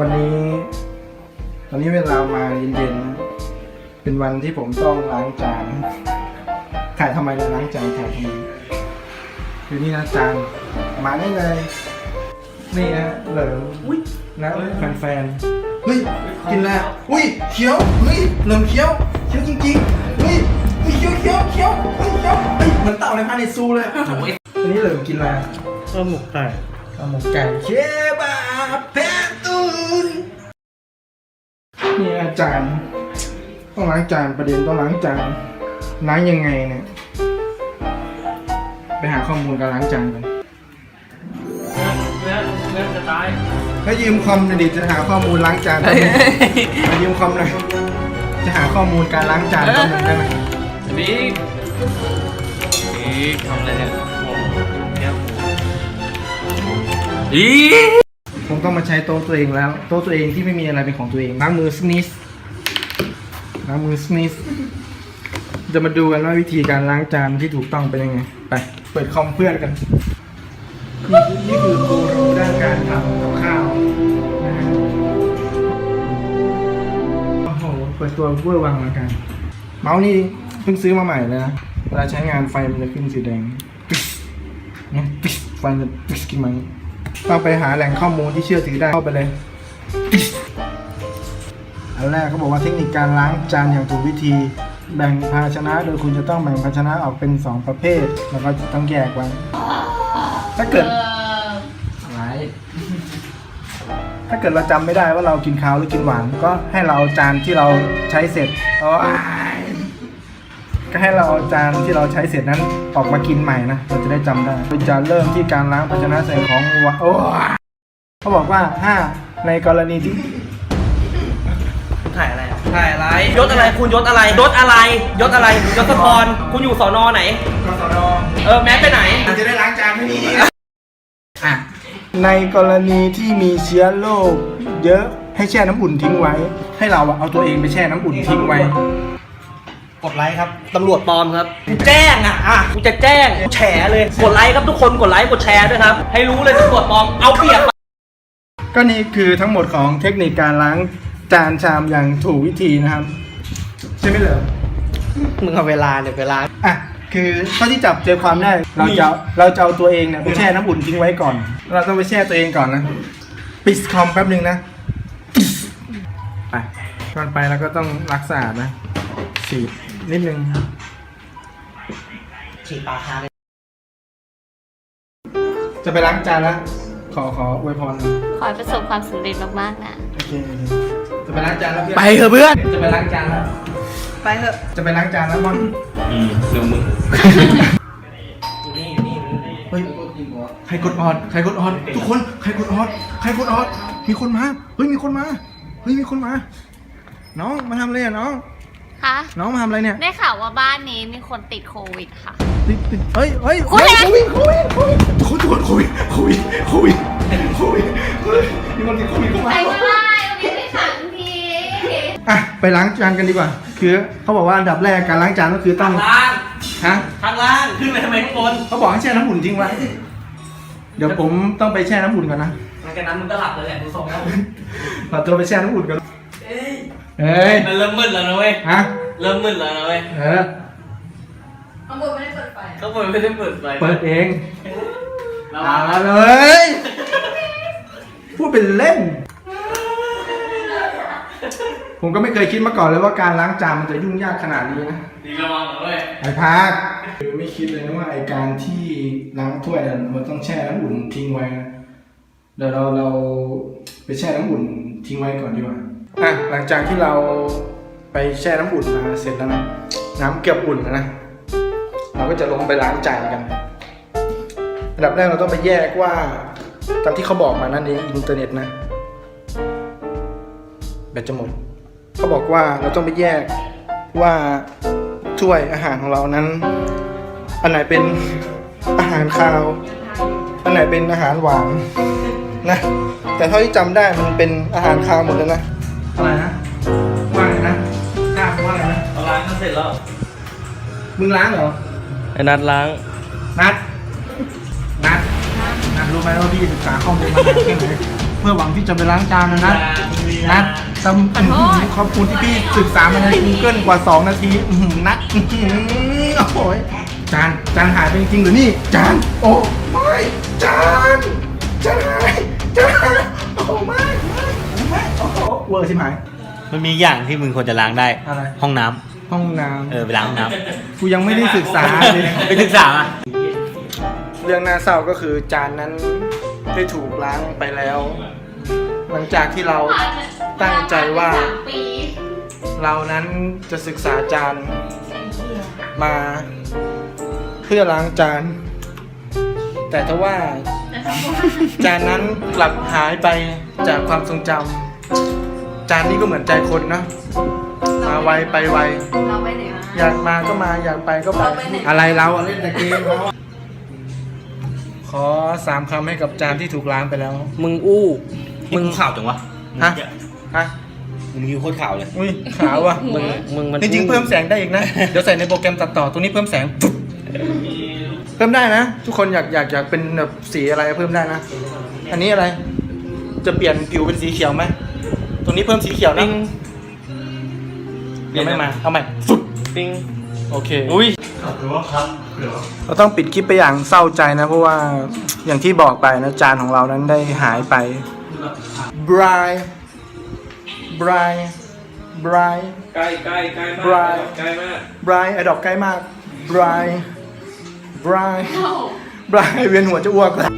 วันนี้วันนี้เวลามาเย็นๆนะเป็นวันที่ผมต้องล้างจานถ่ายทำไมเนี่ยล้างจานถ่ายทำไมคือนี่นะจานมาได้เลยนี่นะเหลิมนะแฟนๆเฮ้ยกินแล้วอุ้ยเขียวเฮ้ยเหลิมเขียวเขียวจริงๆเฮ้ยเฮ้ยเขียวเขียวเขียวเฮ้ยเขียวเฮ้ยเหมือนเต่าในพาในซูเลยอันนี้เหลิมกินอะไรก็หมกไก่ข้าวหมกไก่เคบับแพนตูน นี่อาจารย์ต้องล้างจานประเด็นต้องล้างจานล้างยังไงเนี่ย ไปหาข้อมูลการล้างจานกันเนื้อเนื้อจะตายถ้ายืมคอมหน่อยดิจะหาข้อมูลล้างจานแป๊บนึงมายืมคอมหน่อยจะหาข้อมูลการล้างจานแป๊บนึงได้ไหมบิ๊กบิ๊กทำอะไรเนี่ยโอ้แก้วอีผม ต้องมาใช้โต๊ะตัวเองแล้ว โต๊ะตัวเองที่ไม่มีอะไรเป็นของตัวเองล้างมือสนิสล้างมือสนิสจะมาดูกันว่าวิธีการล้างจานที่ถูกต้องเป็นยังไง ไป เปิดคอมเพื่อนกัน นี่คือนี่คือกูรูด้านการทำกับข้าวนะฮะโอ้โห เปิดตัวเวอร์วังแล้วกัน เมาส์นี่เพิ่งซื้อมาใหม่เลยนะ เวลาใช้งานไฟมันจะขึ้นสีแดงปิ๊สเนี่ยปิ๊สไฟมันจะปิ๊สขึ้นมาอย่าง ต้องไปหาแหล่งข้อมูลที่เชื่อถือได้เข้าไปเลย อันแรกเขาบอกว่าเทคนิคการล้างจานอย่างถูกวิธี แบ่งภาชนะโดยคุณจะต้องแบ่งภาชนะออกเป็น 2 ประเภท แล้วก็ต้องแยกไว้ถ้าเกิดอะไรถ้าเกิดเราจำไม่ได้ว่าเรากินข้าวหรือกินหวาน ก็ให้เราเอาจานที่เราใช้เสร็จเอา ก็ให้เราเอาจานที่เราใช้เสร็จนั้นออกมากินใหม่นะเราจะได้จำได้โดยจะเริ่มที่การล้างภาชนะใส่ของหวานโอ้เขาบอกว่าถ้าในกรณีที่ถ่ายอะไรถ่ายอะไรยศอะไรคุณยศอะไรยศอะไรยศอะไรยศพรคุณอยู่สอนอไหน กสดเออแม็กไปไหน อาจจะได้ล้างจานไม่ดีอะในกรณีที่มีเชื้อโรคเยอะให้แช่น้ำอุ่นทิ้งไว้ ให้เราอะเอาตัวเองไปแช่น้ำอุ่นทิ้งไว้ กดไลค์ครับ ตำรวจปลอมครับกูแจ้งอะอะกูจะแจ้งกูแฉเลย กดไลค์ครับทุกคน กดไลค์ กดแชร์ด้วยครับ ให้รู้เลยตำรวจปลอม เอาเปรียบ ก็นี่คือทั้งหมดของเทคนิคการล้างจานชามอย่างถูกวิธีนะครับ ใช่ไหมเหรอมึงเอาเวลาเนี่ยเวลา อะ คือเท่าที่จับใจความได้ เราจะเราจะเอาตัวเองเนี่ยไปแช่น้ำอุ่นทิ้งไว้ก่อน เราต้องไปแช่ตัวเองก่อนนะ ปิดคอมแป๊บนึงนะ ไปก่อนไปแล้วก็ต้องรักษาดนะฉีด นิดนึงฉีดปลาคาเลยจะไปล้างจานแล้วขอขออวยพรหน่อยขอให้ประสบความสำเร็จมากๆนะ โอเคโอเคจะไปล้างจานแล้วเพื่อนไปเถอะเพื่อน จะไปล้างจานแล้วไปเถอะจะไปล้างจานแล้วมอนอืมเรื่องมึงอยู่นี่อยู่นี่อยู่นี่เฮ้ยใครกดออดใครกดออดทุกคนใครกดออดใครกดออดมีคนมาเฮ้ยมีคนมาเฮ้ยมีคนมา น้องมาทำอะไรอะน้อง คะน้องมาทำอะไรเนี่ยได้ข่าวว่าบ้านนี้มีคนติดโควิดค่ะ ติดติดเฮ้ยเฮ้ยโควิดโควิดโควิดโควิดทุกคนทุกคนโควิดโควิดโควิดโควิดเฮ้ยมีคนติดโควิดเข้ามาไปไม่ได้วันนี้ไม่ขังทีอะไปล้างจานกันดีกว่า คือเขาบอกว่าอันดับแรกการล้างจานก็คือต้องข้างล่างฮะข้างล่างขึ้นไปทำไมข้างบนเขาบอกให้แช่น้ำอุ่นทิ้งไว้เดี๋ยวผมต้องไปแช่น้ำอุ่นก่อนนะหลังจากนั้นมึงก็หลับเลยแหละดูทรงแล้วขอตัวไปแช่น้ำอุ่นก่อน เอ้ยเฮ้ย มันเริ่มมืดแล้วนะเว้ย ฮะ เริ่มมืดแล้วนะเว้ยเออ ข้างบนไม่ได้เปิดไฟข้างบนไม่ได้เปิดไฟเปิดเองระเอาวังละนะเลย พูดเป็นเล่น ผมก็ไม่เคยคิดมาก่อนเลยว่าการล้างจานมันจะยุ่งยากขนาดนี้นะ ดีระวังนะเว้ยไอ้พักไม่คิดเลยนะว่าไอ้การที่ล้างถ้วยเนี่ยมันต้องแช่น้ำอุ่นทิ้งไว้นะเดี๋ยวเราเราไปแช่น้ำอุ่นทิ้งไว้ก่อนดีกว่า อะหลังจากที่เราไปแช่น้ำอุ่นมาเสร็จแล้วนะน้ำเกือบอุ่นแล้วนะเราก็จะลงไปล้างจานกันอันดับแรกเราต้องไปแยกว่าตามที่เขาบอกมานั่นเองอินเทอร์เน็ตนะแบตจะหมดเขาบอกว่าเราต้องไปแยกว่าถ้วยอาหารของเรานั้น อันไหนเป็นอาหารคาว อันไหนเป็นอาหารหวานนะ แต่เท่าที่จำได้มันเป็นอาหารคาวหมดเลยนะ อะไรนะว่าไงนะข้ามว่าไงนะ เอาล้างก็เสร็จแล้ว มึงล้างเหรอ ไอ้นัดล้าง นัด นัด นัดรู้ไหมว่าพี่ศึกษาข้อมูลมานานแค่ไหนพื่อหวังที่จะไปล้างจานนะนะนัดตำอื้อหือขอบคุณที่พี่ศึกษามาใน Google กว่า 2 นาทีอื้อหือนัดอื้อหือโอ้โหยจานจานหายไปจริงๆหรือนี่ จาน โอ้ไม่จานจานหายจานหายโอ้ไม่ไม่ไม่โอ้โห เวอร์ชิบหายมันมีอย่างที่มึงควรจะล้างได้ อะไร ห้องน้ำห้องน้เออไปล้างห้องน้ำกูยังไม่ได้ศึกษาเลยำไปศึกษามาเรื่องน่าเศร้าก็คือจานนั้นได้ถูกล้างไปแล้ว หลังจากที่เราตั้งใจว่าสามปีเรานั้นจะศึกษาจานมา เพื่อล้างจาน แต่ถ้าว่าจานนั้นกลับหายไปจากความทรงจำ จานนี้ก็เหมือนใจคนนะ มาไวไปไว เราไปไหนมาอยากมาก็มาอยากไปก็ไปเราไปไหนอะไรเราอะเล่นแต่เกมเราอะขอสามคำให้กับจานที่ถูกล้างไปแล้ว มึงอู้ มึงข่าวจังวะฮะ ฮะ มึงยิ้วโคตรข่าวเลย อุ้ยขาวอะ มึงมึงมันจริงๆเพิ่มแสงได้อีกนะ เดี๋ยวใส่ในโปรแกรมตัดต่อตรงนี้เพิ่มแสงปุ๊บเพิ่มได้นะ ทุกคนอยากอยากอยากเป็นแบบสีอะไรเพิ่มได้นะ อันนี้อะไร จะเปลี่ยนผิวเป็นสีเขียวไหม ตรงนี้เพิ่มสีเขียวนะยังไม่มาเอาใหม่ฟุดปิงโอเคอุ้ยเราต้องปิดคลิปไปอย่างเศร้าใจนะ เพราะว่าอย่างที่บอกไปนะจานของเรานั้นได้หายไปบรายบรายบรายใกล้ใกล้ใกล้มาก Right ใกล้มากบรายไอดอกใกล้มากบรายบรายบรายเวียนหัวจะอ้วกแล้ว